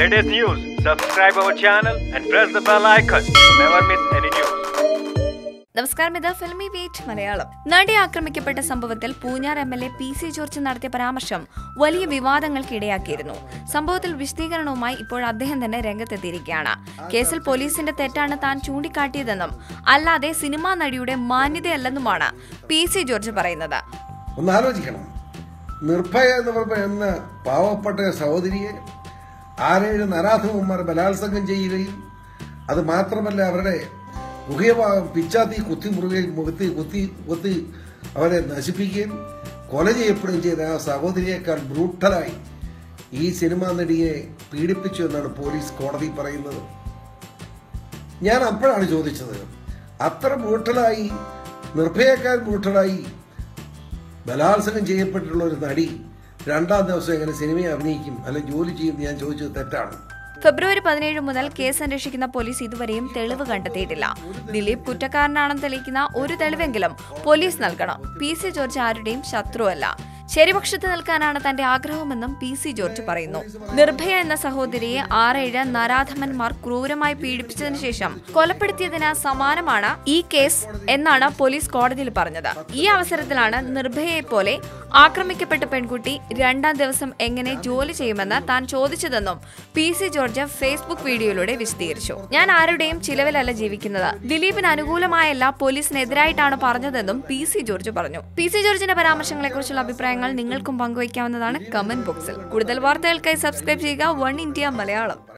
latest news, subscribe our channel and press the bell icon to never miss any news. നമസ്കാരം ഇത് filmy wheat Malayalam. നടി ആക്രമിക്കപ്പെട്ട സംഭവത്തിൽ Poonjar M L A P C George നടത്തിയ പരാമർശം വലിയ വിവാദങ്ങൾക്ക് ഇടയാക്കിയിരുന്നു. സംഭവത്തിൽ വിശദീകരണവുമായി ഇപ്പോൾ അദ്ദേഹം തന്നെ രംഗത്തെത്തിയിരിക്കുകയാണ്. കേസിൽ പോലീസിന്റെ തെറ്റാണ് താൻ ചൂണ്ടിക്കാട്ടിയതെന്നും അല്ലാതെ സിനിമാ നടിയുടെ മാന്യതയല്ലെന്നുമാണ് പി സി ജോർജ് പറയുന്നത്. ഒന്ന് ആലോചിക്കണം നിർഭയ എന്ന് പറഞ്ഞ പാവപ്പെട്ട സഹോദരിയെ ആറേഴ് നരാധവന്മാർ ബലാത്സംഗം ചെയ്യുകയും അത് മാത്രമല്ല അവരുടെ ഗുഹയഭാഗം പിച്ചാത്തി കുത്തി മുറുകയും മുഖത്തി കുത്തി കുത്തി അവരെ നശിപ്പിക്കുകയും കൊല ചെയ്യപ്പെടുകയും ചെയ്ത ആ സഹോദരിയേക്കാൾ ബ്രൂട്ടലായി ഈ സിനിമാ നടിയെ പീഡിപ്പിച്ചു എന്നാണ് പോലീസ് കോടതി പറയുന്നത്. ഞാൻ അപ്പോഴാണ് ചോദിച്ചത് അത്ര ബ്രൂട്ടലായി നിർഭയക്കാർ ബ്രൂട്ടലായി ബലാത്സംഗം ചെയ്യപ്പെട്ടിട്ടുള്ള ഒരു നടി രണ്ടാം ദിവസം എങ്ങനെ സിനിമയെ അഭിനയിക്കും അല്ലെ ജോലി ചെയ്യും ഞാൻ ചോദിച്ചത് തെറ്റാണ്. ഫെബ്രുവരി പതിനേഴ് മുതൽ കേസ് അന്വേഷിക്കുന്ന പോലീസ് ഇതുവരെയും തെളിവ് കണ്ടെത്തിയിട്ടില്ല. ദിലീപ് കുറ്റക്കാരനാണെന്ന് തെളിയിക്കുന്ന ഒരു തെളിവെങ്കിലും പോലീസ് നൽകണം. പി സി ജോർജ് ആരുടെയും ശത്രുവല്ല. ശരിപക്ഷത്ത് നിൽക്കാനാണ് തന്റെ ആഗ്രഹമെന്നും പി സി ജോർജ് പറയുന്നു. നിർഭയ എന്ന സഹോദരിയെ ആറേഴ് നരാധമന്മാർ ക്രൂരമായി പീഡിപ്പിച്ചതിനു ശേഷം കൊലപ്പെടുത്തിയതിന് സമാനമാണ് ഈ കേസ് എന്നാണ് പോലീസ് കോടതിയിൽ പറഞ്ഞത്. ഈ അവസരത്തിലാണ് നിർഭയയെ പോലെ ആക്രമിക്കപ്പെട്ട പെൺകുട്ടി രണ്ടാം ദിവസം എങ്ങനെ ജോലി ചെയ്യുമെന്ന് താൻ ചോദിച്ചതെന്നും പി സി ജോർജ് ഫേസ്ബുക്ക് വീഡിയോയിലൂടെ വിശദീകരിച്ചു. ഞാൻ ആരുടെയും ചിലവിലല്ല ജീവിക്കുന്നത്. ദിലീപിന് അനുകൂലമായല്ല പോലീസിനെതിരായിട്ടാണ് പറഞ്ഞതെന്നും പി സി ജോർജ് പറഞ്ഞു. പി സി ജോർജിന്റെ പരാമർശങ്ങളെക്കുറിച്ചുള്ള അഭിപ്രായങ്ങൾ നിങ്ങൾക്കും പങ്കുവയ്ക്കാവുന്നതാണ് കമന്റ് ബോക്സിൽ. കൂടുതൽ വാർത്തകൾക്കായി സബ്സ്ക്രൈബ് ചെയ്യുക വൺ ഇന്ത്യ മലയാളം.